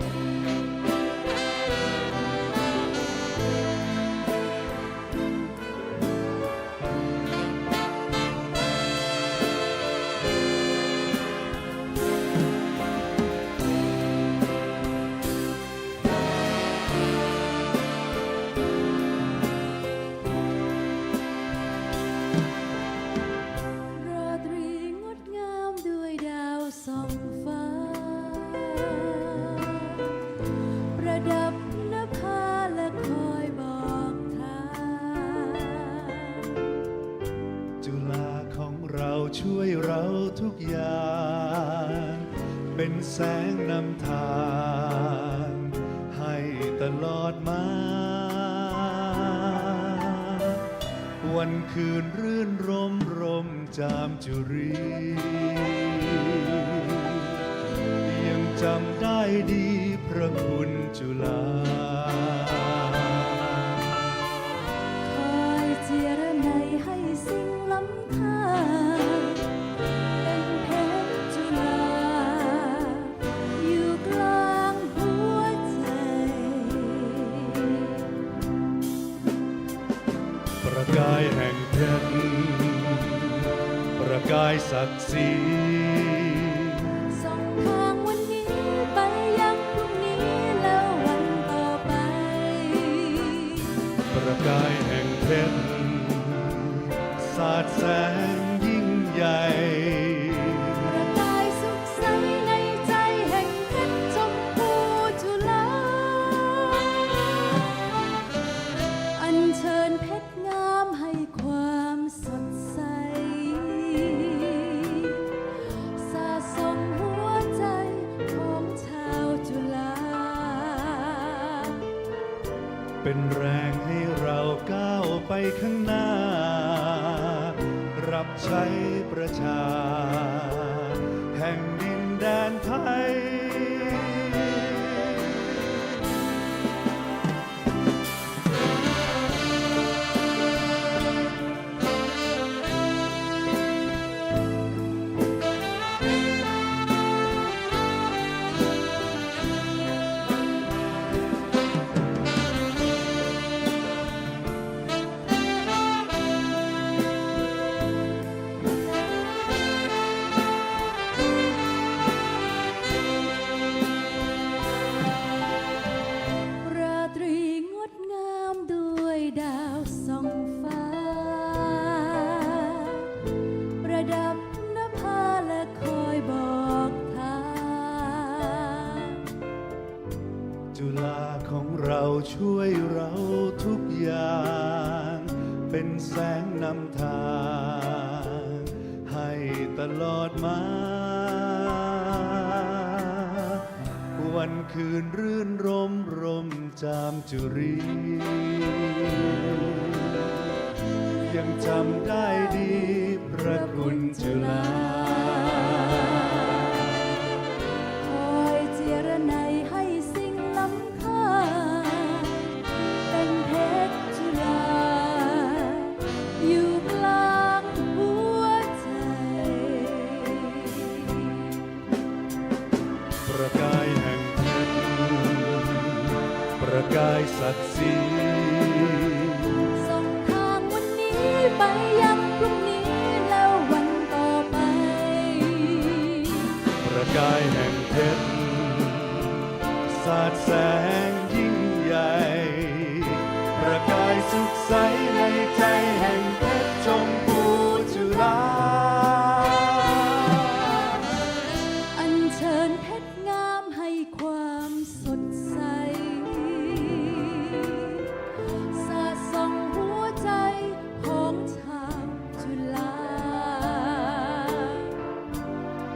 ร ดับนภาและคอยบอกทางจุฬาของเราช่วยเราทุกอย่าง เป็นแสงนำทาง ให้ตลอดมา วันคืนรื่นรมรมจามจุรียังจำได้ดี พระคุณจุฬาคอยเจระในให้สิ่งล้ำค่าเป็นเพชรจุฬาอยู่กลางหัวใจ ประกายแห่งเพชรประกายศักดิ์ศรี เป็นแรงให้เราก้าวไปข้างหน้า รับใช้ประชา แห่งดินแดนไทย ของเราช่วยเราทุกอย่าง เป็นแสงนำทาง ให้ตลอดมา วันคืนรื่นรมรมจามจุรี ยังจำได้ดีพระคุณจุฬา กายศักดิ์ศรีส่งทางวันนี้ไปยังพรุ่งนี้แล้ววันต่อไป ประกายแห่งเพชรสาดแสงยิ่งใหญ่ ประกายสุขใสในใจแห่ง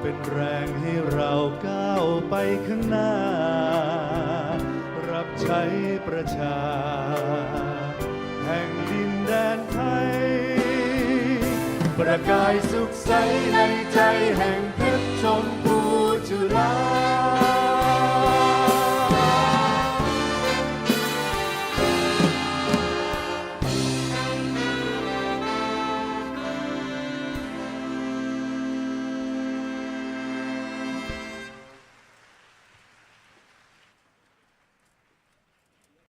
เป็นแรงให้เราก้าวไปข้างหน้า รับใช้ประชา แห่งดินแดนไทย ประกายสุขใสในใจแห่งเพชรชมพูจุฬา